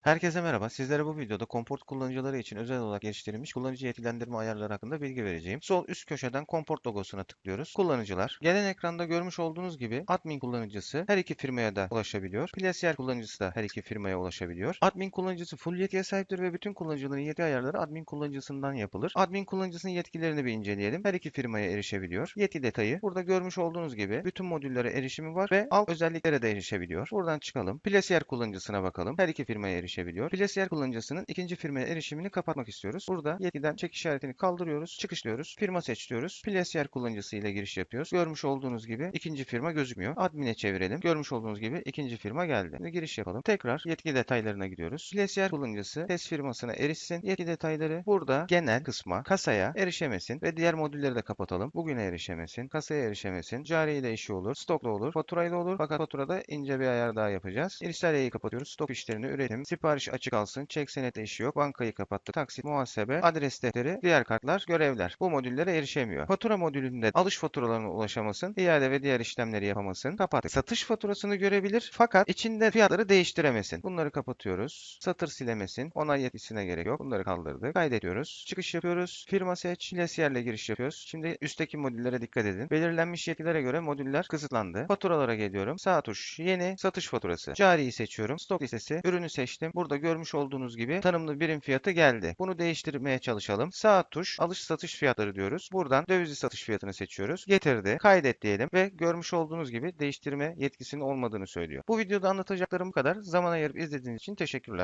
Herkese merhaba. Sizlere bu videoda Comport kullanıcıları için özel olarak geliştirilmiş kullanıcı yetkilendirme ayarları hakkında bilgi vereceğim. Sol üst köşeden Comport logosuna tıklıyoruz. Kullanıcılar. Gelen ekranda görmüş olduğunuz gibi admin kullanıcısı her iki firmaya da ulaşabiliyor. Placier kullanıcısı da her iki firmaya ulaşabiliyor. Admin kullanıcısı full yetkiye sahiptir ve bütün kullanıcıların yetki ayarları admin kullanıcısından yapılır. Admin kullanıcısının yetkilerini bir inceleyelim. Her iki firmaya erişebiliyor. Yetki detayı. Burada görmüş olduğunuz gibi bütün modüllere erişimi var ve alt özelliklere de erişebiliyor. Buradan çıkalım. Placier kullanıcısına bakalım. Her iki firmaya erişebiliyor. Placier kullanıcısının ikinci firmaya erişimini kapatmak istiyoruz. Burada yetkiden çek işaretini kaldırıyoruz. Çıkışlıyoruz. Firma seç diyoruz. Kullanıcısı ile giriş yapıyoruz. Görmüş olduğunuz gibi ikinci firma gözükmüyor. Admin'e çevirelim. Görmüş olduğunuz gibi ikinci firma geldi. Şimdi giriş yapalım. Tekrar yetki detaylarına gidiyoruz. Placier kullanıcısı test firmasına erişsin. Yetki detayları burada genel kısma kasaya erişemesin ve diğer modülleri de kapatalım. Bugüne erişemesin. Kasaya erişemesin. Cari ile işi olur. Stokla olur. Faturayla olur. Fakat faturada ince bir ayar daha yapacağız. İrsaliyeyi kapatıyoruz. Stok işlerini üretim. Açık kalsın. Çek senetle işi yok. Bankayı kapattık. Taksit, muhasebe, adres defteri, diğer kartlar, görevler. Bu modüllere erişemiyor. Fatura modülünde alış faturalarına ulaşamasın. İade ve diğer işlemleri yapamasın. Kapattık. Satış faturasını görebilir fakat içinde fiyatları değiştiremesin. Bunları kapatıyoruz. Satır silemesin. Onay yetkisine gerek yok. Bunları kaldırdık. Kaydediyoruz. Çıkış yapıyoruz. Firma seç. Lesiyerle giriş yapıyoruz. Şimdi üstteki modüllere dikkat edin. Belirlenmiş yetkilere göre modüller kısıtlandı. Faturalara geliyorum. Sağ tuş. Yeni satış faturası. Cariyi seçiyorum. Stok listesi. Ürünü seçtim. Burada görmüş olduğunuz gibi tanımlı birim fiyatı geldi. Bunu değiştirmeye çalışalım. Sağ tuş. Alış satış fiyatları diyoruz. Buradan dövizli satış fiyatını seçiyoruz. Getirdi. Kaydet diyelim ve görmüş olduğunuz gibi değiştirme yetkisinin olmadığını söylüyor. Bu videoda anlatacaklarım bu kadar. Zaman ayırıp izlediğiniz için teşekkürler.